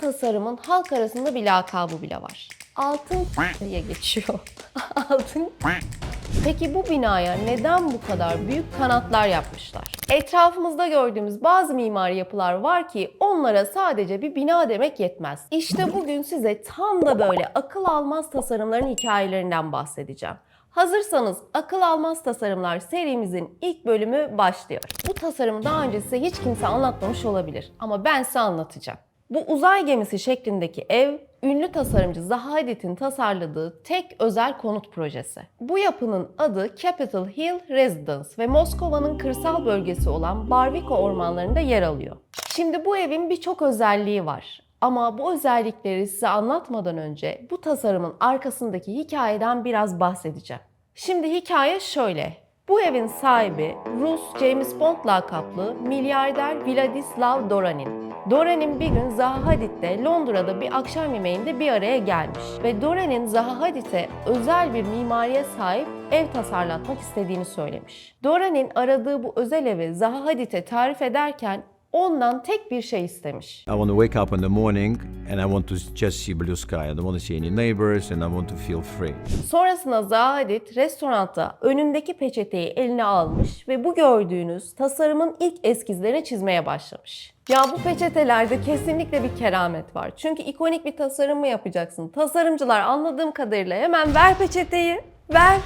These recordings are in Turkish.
tasarımın halk arasında bir lakabı bile var. Altın diye geçiyor. Altın Peki bu binaya neden bu kadar büyük kanatlar yapmışlar? Etrafımızda gördüğümüz bazı mimari yapılar var ki onlara sadece bir bina demek yetmez. İşte bugün size tam da böyle akıl almaz tasarımların hikayelerinden bahsedeceğim. Hazırsanız akıl almaz tasarımlar serimizin ilk bölümü başlıyor. Bu tasarımı daha önce size hiç kimse anlatmamış olabilir ama ben size anlatacağım. Bu uzay gemisi şeklindeki ev, ünlü tasarımcı Zaha Hadid'in tasarladığı tek özel konut projesi. Bu yapının adı Capitol Hill Residence ve Moskova'nın kırsal bölgesi olan Barvika ormanlarında yer alıyor. Şimdi bu evin birçok özelliği var. Ama bu özellikleri size anlatmadan önce bu tasarımın arkasındaki hikayeden biraz bahsedeceğim. Şimdi hikaye şöyle. Bu evin sahibi Rus James Bond lakaplı milyarder Vladislav Doranin. Doranin bir gün Zaha Hadid'le Londra'da bir akşam yemeğinde bir araya gelmiş ve Doranin Zaha Hadid'e özel bir mimariye sahip ev tasarlatmak istediğini söylemiş. Doranin aradığı bu özel evi Zaha Hadid'e tarif ederken ondan tek bir şey istemiş. I want to wake up in the morning and I want to just see blue sky. I don't want to see any neighbors and I want to feel free. Sonrasında Zaha Hadid restoranda önündeki peçeteyi eline almış ve bu gördüğünüz tasarımın ilk eskizlerini çizmeye başlamış. Ya bu peçetelerde kesinlikle bir keramet var. Çünkü ikonik bir tasarım mı yapacaksın? Tasarımcılar anladığım kadarıyla hemen ver peçeteyi, ver,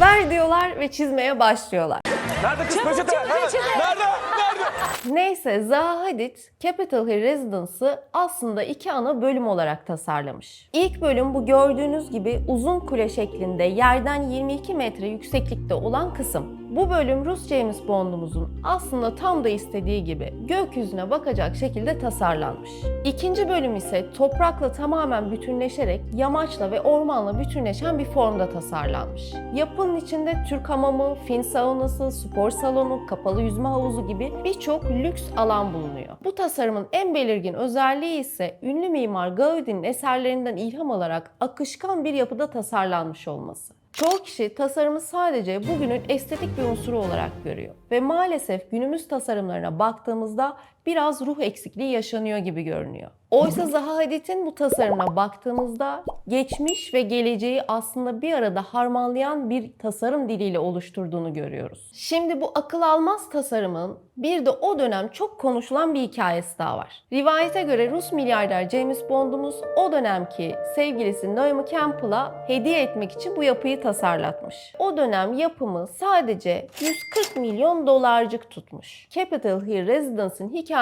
ver diyorlar ve çizmeye başlıyorlar. Nerede kız peçete? Nerede? Nerede? Nerede? Neyse Zaha Hadid Capitol Hill Residence'ı aslında iki ana bölüm olarak tasarlamış. İlk bölüm bu gördüğünüz gibi uzun kule şeklinde yerden 22 metre yükseklikte olan kısım. Bu bölüm Rus James Bond'umuzun aslında tam da istediği gibi gökyüzüne bakacak şekilde tasarlanmış. İkinci bölüm ise toprakla tamamen bütünleşerek yamaçla ve ormanla bütünleşen bir formda tasarlanmış. Yapının içinde Türk hamamı, Fin saunası, spor salonu, kapalı yüzme havuzu gibi birçok lüks alan bulunuyor. Bu tasarımın en belirgin özelliği ise ünlü mimar Gaudi'nin eserlerinden ilham alarak akışkan bir yapıda tasarlanmış olması. Çoğu kişi tasarımı sadece bugünün estetik bir unsuru olarak görüyor. Ve maalesef günümüz tasarımlarına baktığımızda biraz ruh eksikliği yaşanıyor gibi görünüyor. Oysa Zaha Hadid'in bu tasarımına baktığımızda geçmiş ve geleceği aslında bir arada harmanlayan bir tasarım diliyle oluşturduğunu görüyoruz. Şimdi bu akıl almaz tasarımın bir de o dönem çok konuşulan bir hikayesi daha var. Rivayete göre Rus milyarder James Bond'umuz o dönemki sevgilisi Naomi Campbell'a hediye etmek için bu yapıyı tasarlatmış. O dönem yapımı sadece 140 milyon dolarcık tutmuş. Capitol Hill Residence'ın hikayesi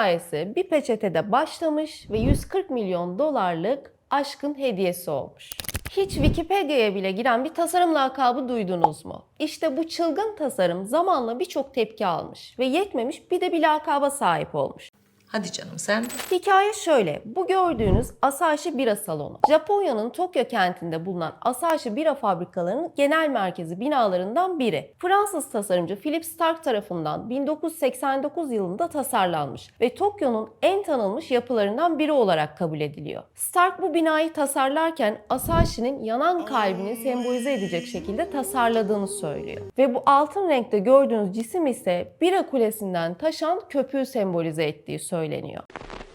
bir peçetede başlamış ve 140 milyon dolarlık aşkın hediyesi olmuş. Hiç Wikipedia'ya bile giren bir tasarım lakabı duydunuz mu? İşte bu çılgın tasarım zamanla birçok tepki almış ve yetmemiş bir de bir lakaba sahip olmuş. Hadi canım sen de. Hikaye şöyle. Bu gördüğünüz Asahi Bira Salonu. Japonya'nın Tokyo kentinde bulunan Asahi Bira fabrikalarının genel merkezi binalarından biri. Fransız tasarımcı Philip Stark tarafından 1989 yılında tasarlanmış ve Tokyo'nun en tanınmış yapılarından biri olarak kabul ediliyor. Stark bu binayı tasarlarken Asahi'nin yanan kalbini sembolize edecek şekilde tasarladığını söylüyor. Ve bu altın renkte gördüğünüz cisim ise bira kulesinden taşan köpüğü sembolize ettiği söyleniyor.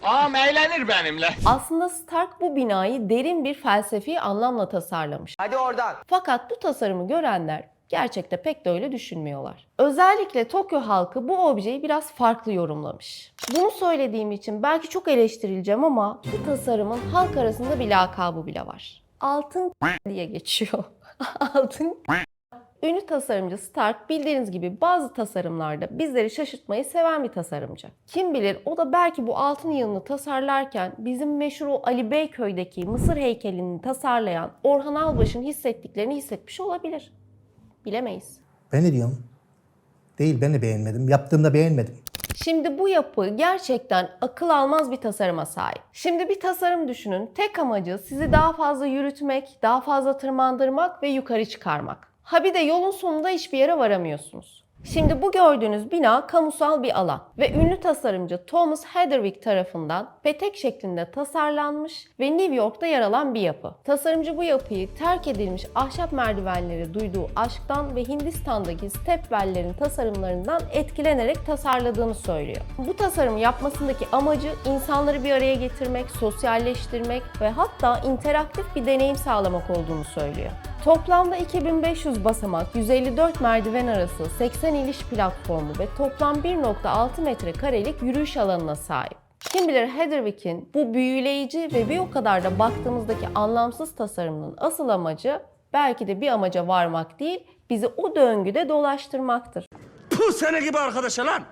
Ağam eğlenir benimle. Aslında Stark bu binayı derin bir felsefi anlamla tasarlamış. Hadi oradan. Fakat bu tasarımı görenler gerçekte pek de öyle düşünmüyorlar. Özellikle Tokyo halkı bu objeyi biraz farklı yorumlamış. Bunu söylediğim için belki çok eleştirileceğim ama bu tasarımın halk arasında bir lakabı bile var. Altın diye geçiyor. Altın Ünlü tasarımcı Stark bildiğiniz gibi bazı tasarımlarda bizleri şaşırtmayı seven bir tasarımcı. Kim bilir o da belki bu altın yılını tasarlarken bizim meşhur o Ali Beyköy'deki Mısır heykelini tasarlayan Orhan Albaş'ın hissettiklerini hissetmiş olabilir. Bilemeyiz. Ben ne diyorum? Değil ben de beğenmedim. Yaptığımda beğenmedim. Şimdi bu yapı gerçekten akıl almaz bir tasarıma sahip. Şimdi bir tasarım düşünün. Tek amacı sizi daha fazla yürütmek, daha fazla tırmandırmak ve yukarı çıkarmak. Ha bir de yolun sonunda hiçbir yere varamıyorsunuz. Şimdi bu gördüğünüz bina kamusal bir alan ve ünlü tasarımcı Thomas Heatherwick tarafından petek şeklinde tasarlanmış ve New York'ta yer alan bir yapı. Tasarımcı bu yapıyı terk edilmiş ahşap merdivenleri duyduğu aşktan ve Hindistan'daki stepwell'lerin tasarımlarından etkilenerek tasarladığını söylüyor. Bu tasarımı yapmasındaki amacı insanları bir araya getirmek, sosyalleştirmek ve hatta interaktif bir deneyim sağlamak olduğunu söylüyor. Toplamda 2500 basamak, 154 merdiven arası, 80 iniş platformu ve toplam 1.6 metrekarelik yürüyüş alanına sahip. Kim bilir Heatherwick'in bu büyüleyici ve bir o kadar da baktığımızdaki anlamsız tasarımının asıl amacı belki de bir amaca varmak değil, bizi o döngüde dolaştırmaktır. Puh sene gibi arkadaşa lan.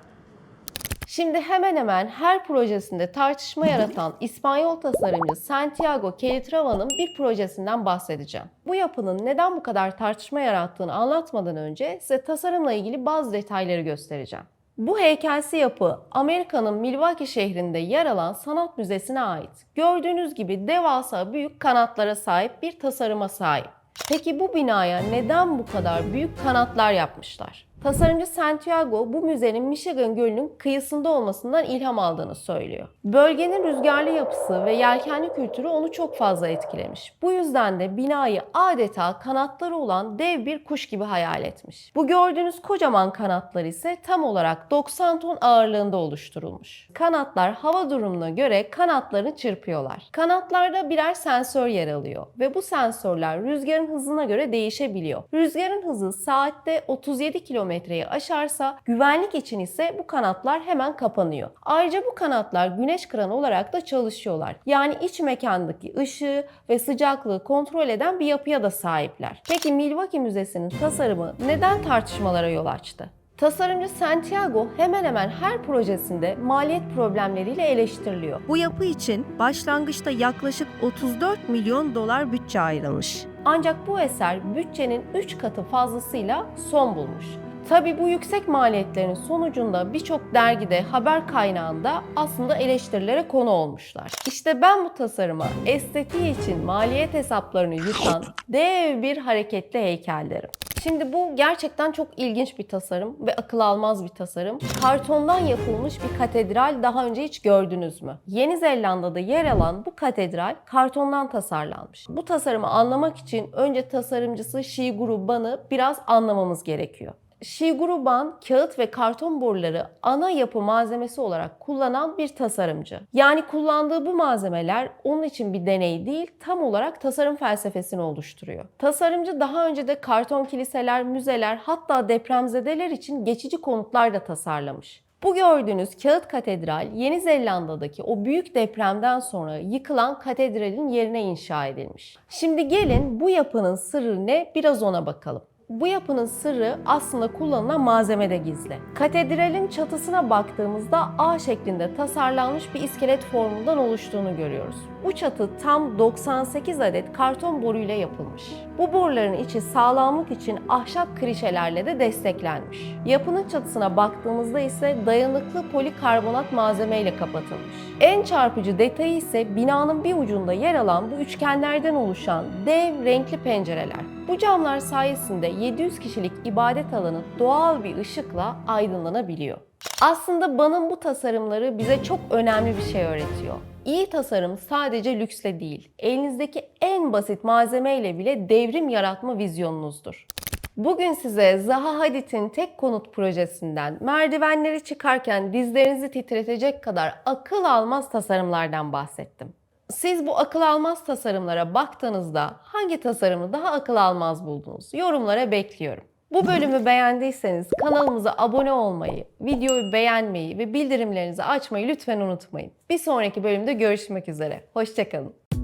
Şimdi hemen hemen her projesinde tartışma yaratan İspanyol tasarımcı Santiago Calitrava'nın bir projesinden bahsedeceğim. Bu yapının neden bu kadar tartışma yarattığını anlatmadan önce size tasarımla ilgili bazı detayları göstereceğim. Bu heykelsi yapı Amerika'nın Milwaukee şehrinde yer alan sanat müzesine ait. Gördüğünüz gibi devasa büyük kanatlara sahip bir tasarıma sahip. Peki bu binaya neden bu kadar büyük kanatlar yapmışlar? Tasarımcı Santiago bu müzenin Michigan Gölü'nün kıyısında olmasından ilham aldığını söylüyor. Bölgenin rüzgarlı yapısı ve yelkenli kültürü onu çok fazla etkilemiş. Bu yüzden de binayı adeta kanatları olan dev bir kuş gibi hayal etmiş. Bu gördüğünüz kocaman kanatlar ise tam olarak 90 ton ağırlığında oluşturulmuş. Kanatlar hava durumuna göre kanatlarını çırpıyorlar. Kanatlarda birer sensör yer alıyor ve bu sensörler rüzgarın hızına göre değişebiliyor. Rüzgarın hızı saatte 37 kilometreyi aşarsa güvenlik için ise bu kanatlar hemen kapanıyor. Ayrıca bu kanatlar güneş kranı olarak da çalışıyorlar. Yani iç mekandaki ışığı ve sıcaklığı kontrol eden bir yapıya da sahipler. Peki Milwaukee Müzesi'nin tasarımı neden tartışmalara yol açtı? Tasarımcı Santiago hemen hemen her projesinde maliyet problemleriyle eleştiriliyor. Bu yapı için başlangıçta yaklaşık 34 milyon dolar bütçe ayrılmış. Ancak bu eser bütçenin 3 katı fazlasıyla son bulmuş. Tabi bu yüksek maliyetlerin sonucunda birçok dergide, haber kaynağında aslında eleştirilere konu olmuşlar. İşte ben bu tasarıma estetiği için maliyet hesaplarını yutan dev bir hareketli heykel derim. Şimdi bu gerçekten çok ilginç bir tasarım ve akıl almaz bir tasarım. Kartondan yapılmış bir katedral daha önce hiç gördünüz mü? Yeni Zelanda'da yer alan bu katedral kartondan tasarlanmış. Bu tasarımı anlamak için önce tasarımcısı Shigeru Ban'ı biraz anlamamız gerekiyor. Shigeru Ban, kağıt ve karton boruları ana yapı malzemesi olarak kullanan bir tasarımcı. Yani kullandığı bu malzemeler onun için bir deney değil, tam olarak tasarım felsefesini oluşturuyor. Tasarımcı daha önce de karton kiliseler, müzeler, hatta depremzedeler için geçici konutlar da tasarlamış. Bu gördüğünüz kağıt katedral Yeni Zelanda'daki o büyük depremden sonra yıkılan katedralin yerine inşa edilmiş. Şimdi gelin bu yapının sırrı ne biraz ona bakalım. Bu yapının sırrı aslında kullanılan malzemede gizli. Katedralin çatısına baktığımızda A şeklinde tasarlanmış bir iskelet formundan oluştuğunu görüyoruz. Bu çatı tam 98 adet karton boruyla yapılmış. Bu boruların içi sağlamlık için ahşap krişelerle de desteklenmiş. Yapının çatısına baktığımızda ise dayanıklı polikarbonat malzemeyle kapatılmış. En çarpıcı detayı ise binanın bir ucunda yer alan bu üçgenlerden oluşan dev renkli pencereler. Bu camlar sayesinde 700 kişilik ibadet alanı doğal bir ışıkla aydınlanabiliyor. Aslında Ban'ın bu tasarımları bize çok önemli bir şey öğretiyor. İyi tasarım sadece lüksle değil, elinizdeki en basit malzemeyle bile devrim yaratma vizyonunuzdur. Bugün size Zaha Hadid'in tek konut projesinden merdivenleri çıkarken dizlerinizi titretecek kadar akıl almaz tasarımlardan bahsettim. Siz bu akıl almaz tasarımlara baktığınızda hangi tasarımı daha akıl almaz buldunuz? Yorumlara bekliyorum. Bu bölümü beğendiyseniz kanalımıza abone olmayı, videoyu beğenmeyi ve bildirimlerinizi açmayı lütfen unutmayın. Bir sonraki bölümde görüşmek üzere. Hoşçakalın.